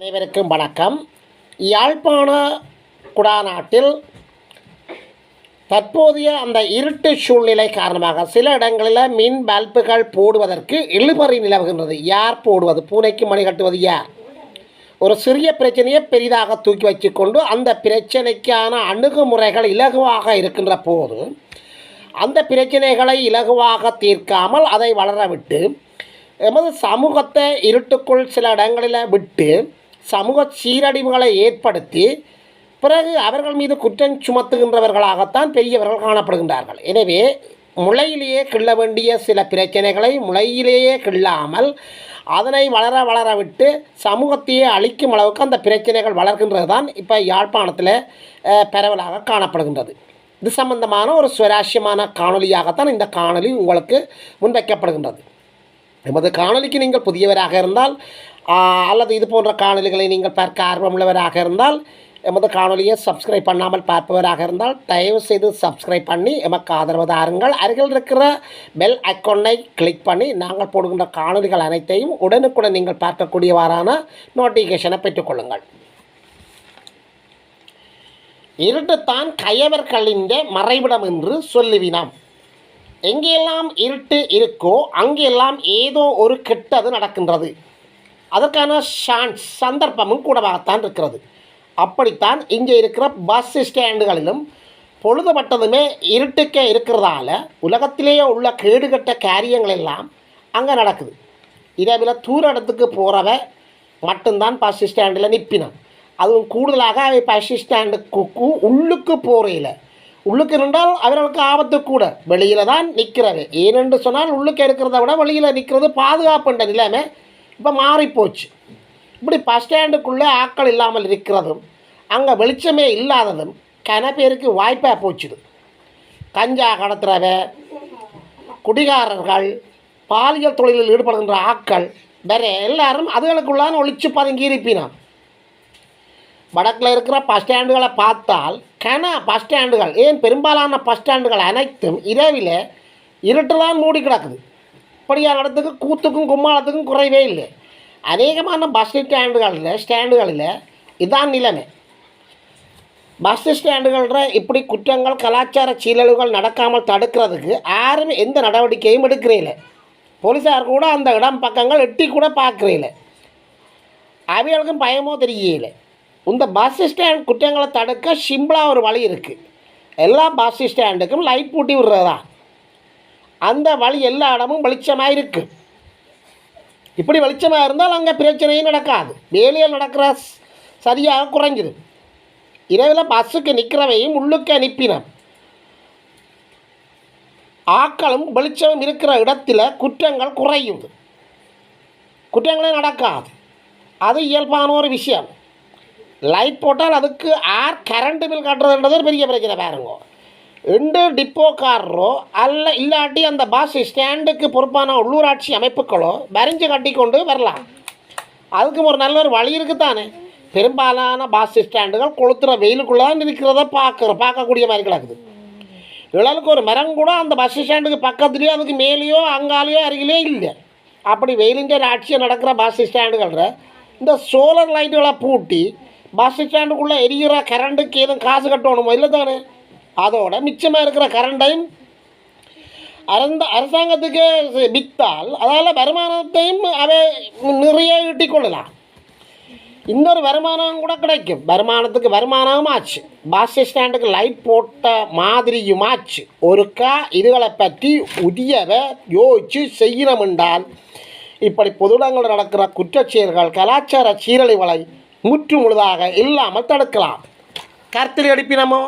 அனைவருக்கும் வணக்கம். யாழ்ப்பாண குடாநாட்டில் தற்போதைய அந்த இருட்டு சூழ்நிலை காரணமாக சில இடங்களில் மின் பல்புகள் போடுவதற்கு இழுபறி நிலவுகின்றது. யார் போடுவது? பூனைக்கு மணி கட்டுவது யார்? ஒரு சிறிய பிரச்சனையை பெரிதாக தூக்கி வச்சுக்கொண்டு அந்த பிரச்சனைக்கான அணுகுமுறைகள் இலகுவாக இருக்கின்ற போது அந்த பிரச்சனைகளை இலகுவாக தீர்க்காமல் அதை வளரவிட்டு எமது சமூகத்தை இருட்டுக்குள் சில இடங்களில் விட்டு சமூக சீரழிவுகளை ஏற்படுத்தி பிறகு அவர்கள் மீது குற்றம் சுமத்துகின்றவர்களாகத்தான் பெரியவர்கள் காணப்படுகின்றார்கள். எனவே முளையிலேயே கிள்ள வேண்டிய சில பிரச்சனைகளை முளையிலேயே கிள்ளாமல் அதனை வளர வளர விட்டு சமூகத்தையே அழிக்கும் அளவுக்கு அந்த பிரச்சனைகள் வளர்கின்றது தான் இப்போ யாழ்ப்பாணத்தில் பரவலாக காணப்படுகின்றது. இது சம்பந்தமான ஒரு சுவராசியமான காணொலியாகத்தான் இந்த காணொலி உங்களுக்கு முன்வைக்கப்படுகின்றது. எமது காணொலிக்கு நீங்கள் புதியவராக இருந்தால் அல்லது இது போன்ற காணொலிகளை நீங்கள் பார்க்க ஆர்வமுள்ளவராக இருந்தால் எமது காணொலியை சப்ஸ்கிரைப் பண்ணாமல் பார்ப்பவராக இருந்தால் தயவு செய்து சப்ஸ்கிரைப் பண்ணி எமக்கு ஆதரவு தாருங்கள். அருகில் இருக்கிற பெல் ஐக்கானை கிளிக் பண்ணி நாங்கள் போடுகின்ற காணொலிகள் அனைத்தையும் உடனுக்குடன் நீங்கள் பார்க்கக்கூடியவாறான நோட்டிஃபிகேஷனை பெற்றுக்கொள்ளுங்கள் இருட்டுத்தான் கயவர்களின் மறைவிடம் என்று சொல்லுவினாம். எங்கெல்லாம் இருட்டு இருக்கோ அங்கெல்லாம் ஏதோ ஒரு கெட்டது நடக்கின்றது. அதற்கான சான்ஸ் சந்தர்ப்பமும் கூடவாகத்தான் இருக்கிறது. அப்படித்தான் இங்கே இருக்கிற பஸ் ஸ்டாண்டுகளிலும் பொழுதுபட்டதுமே இருட்டுக்கே இருக்கிறதால உலகத்திலேயே உள்ள கேடுகட்ட காரியங்கள் எல்லாம் அங்கே நடக்குது. இதேபோல் தூர இடத்துக்கு போகிறவ மட்டும்தான் பஸ் ஸ்டாண்டில் நிற்பினான் அதுவும் கூடுதலாக அவை பஸ் ஸ்டாண்டுக்கு உள்ளுக்கு போகிறையில் உள்ளுக்கு நின்றால் அவர்களுக்கு ஆபத்து கூட. வெளியில் தான் நிற்கிறது. ஏனென்று சொன்னால் உள்ளுக்கு இருக்கிறத விட வெளியில் நிற்கிறது பாதுகாப்புன்ற நிலைமை இப்போ மாறிப்போச்சு. இப்படி பஸ் ஸ்டாண்டுக்குள்ளே ஆக்கள் இல்லாமல் இருக்கிறதும் அங்கே வெளிச்சமே இல்லாததும் கன பேருக்கு வாய்ப்பாக போச்சுது. கஞ்சா கடத்துறவ குடிகாரர்கள் பாலியல் தொழிலில் ஈடுபடுகின்ற ஆட்கள் வேற எல்லாரும் அதுகளுக்குள்ளான ஒழிச்சு பதுங்கி இருப்பினான் வடக்கில் இருக்கிற பஸ் ஸ்டாண்டுகளை பார்த்தால் கன பஸ் ஸ்டாண்டுகள் ஏன் பெரும்பாலான பஸ் ஸ்டாண்டுகள் அனைத்தும் இரவில் இருட்டுதான் மூடி கிடக்குது. இப்படியான இடத்துக்கு கூத்துக்கும் கும்மாளத்துக்கும் குறைவே இல்லை. அநேகமான பஸ் ஸ்டாண்டுகளில் ஸ்டாண்டுகளில் இதான் நிலைமை. பஸ் ஸ்டாண்டுகளில் இப்படி குற்றங்கள் கலாச்சார சீழல்கள் நடக்காமல் தடுக்கிறதுக்கு யாரும் எந்த நடவடிக்கையும் எடுக்கிறீங்கள போலீஸார் கூட அந்த இடம் பக்கங்கள் எட்டி கூட பார்க்குறீங்கள அவைகளுக்கும் பயமோ தெரியல இந்த பஸ் ஸ்டாண்ட் குற்றங்களை தடுக்க சிம்பிளாக ஒரு வழி இருக்குது எல்லா பஸ் ஸ்டாண்டுக்கும் லைட் பூட்டி விடுறதா? அந்த வழி எல்லா இடமும் வெளிச்சமாக இருக்குது இப்படி வெளிச்சமாக இருந்தால் அங்கே பிரச்சனையும் நடக்காது. வேலையில் நடக்கிற சரியாக குறைஞ்சிடும் இரவில் பஸ்ஸுக்கு நிற்கிறவையும் உள்ளுக்கு அனுப்பினோம் ஆக்களும் வெளிச்சமும் இருக்கிற இடத்துல குற்றங்கள் குறையுது. குற்றங்களே நடக்காது. அது இயல்பான ஒரு விஷயம். லைட் போட்டால் அதுக்கு ஆர் கரண்ட் பில் கட்டுறதுன்றது ஒரு பெரிய பிரச்சனை பாருங்க. ரெண்டு டிப்போக்காரரோ அல்ல இல்லாட்டி அந்த பஸ் ஸ்டாண்டுக்கு பொறுப்பான உள்ளூராட்சி அமைப்புகளோ வரைஞ்சு கட்டி கொண்டு வரலாம். அதுக்கும் ஒரு நல்ல ஒரு வழி இருக்குத்தானே பெரும்பாலான பஸ் ஸ்டாண்டுகள் கொளுத்துற வெயிலுக்குள்ளே தான் இருக்கிறத பார்க்குற பார்க்கக்கூடிய மாதிரி கிடக்குது. நிழலுக்கு ஒரு மரம் கூட அந்த பஸ் ஸ்டாண்டுக்கு பக்கத்துலேயோ அதுக்கு மேலேயோ அங்காலேயோ அருகிலேயோ இல்லை. அப்படி வெயிலிஞ்ச ஆட்சியை நடக்கிற பஸ் ஸ்டாண்டுகளில் இந்த சோலார் லைட்டுகளை பூட்டி பஸ் ஸ்டாண்டுக்குள்ளே எரிகிற கரண்ட்டுக்கு எதுவும் காசு கட்டணுமோ? இல்லை தானே அதோட மிச்சமாக இருக்கிற கரண்டையும் அரந்த அரசாங்கத்துக்கு விற்றால் அதால் வருமானத்தையும் அவை நிறைய ஈட்டிக்கொள்ளலாம் இன்னொரு வருமானம் கூட கிடைக்கும். வருமானத்துக்கு வருமானமும் ஆச்சு. பஸ் ஸ்டாண்டுக்கு லைட் போட்ட மாதிரியும் ஆச்சு. ஒருக்கா இதுகளை பற்றி உரியவை யோசிச்சு செய்யணும் என்றால் இப்படி பொதுடங்கள் நடக்கிற குற்றச்செயல்கள் கலாச்சார சீரழிவுகளை முற்று முழுதாக இல்லாமல் தடுக்கலாம். கருத்தில் எடுப்பினமோ